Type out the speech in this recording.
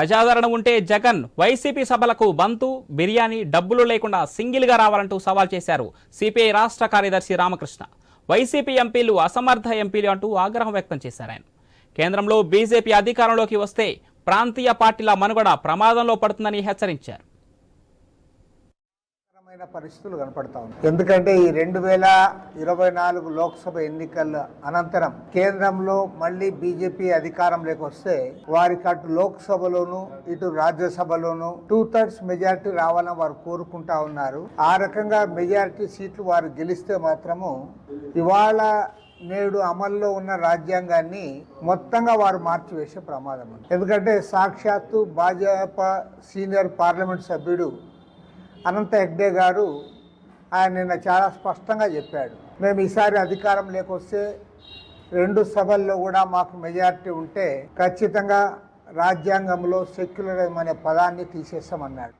ప్రజాదరణ ఉంటే జగన్ వైసీపీ సభలకు బంతు బిర్యానీ డబ్బులు లేకుండా సింగిల్గా రావాలంటూ సవాల్ చేశారు సిపిఐ రాష్ట్ర కార్యదర్శి రామకృష్ణ. వైసీపీ ఎంపీలు అసమర్థ ఎంపీలు అంటూ ఆగ్రహం వ్యక్తం చేశారు ఆయన. కేంద్రంలో బీజేపీ అధికారంలోకి వస్తే ప్రాంతీయ పార్టీల మనుగడ ప్రమాదంలో పడుతుందని హెచ్చరించారు. రకమైన పరిస్థితులు కనపడతా ఉన్నాయి. ఎందుకంటే ఈ రెండు వేల ఇరవై నాలుగు లోక్సభ ఎన్నికల అనంతరం కేంద్రంలో మళ్ళీ బీజేపీ అధికారంలోకి వస్తే వారికి అటు లోక్సభలోను ఇటు రాజ్యసభలోను టూ థర్డ్స్ మెజారిటీ రావాలని వారు కోరుకుంటా ఉన్నారు. ఆ రకంగా మెజారిటీ సీట్లు వారు గెలిస్తే మాత్రము ఇవాళ నేడు అమల్లో ఉన్న రాజ్యాంగాన్ని మొత్తంగా వారు మార్చివేసే ప్రమాదం ఎందుకంటే సాక్షాత్తు భాజపా సీనియర్ పార్లమెంట్ సభ్యుడు అనంత హెగ్డే గారు ఆయన నిన్న చాలా స్పష్టంగా చెప్పాడు. మేము ఈసారి అధికారం లేకొస్తే రెండు సభల్లో కూడా మాకు మెజారిటీ ఉంటే ఖచ్చితంగా రాజ్యాంగంలో సెక్యులరిజం అనే పదాన్ని తీసేస్తామన్నాడు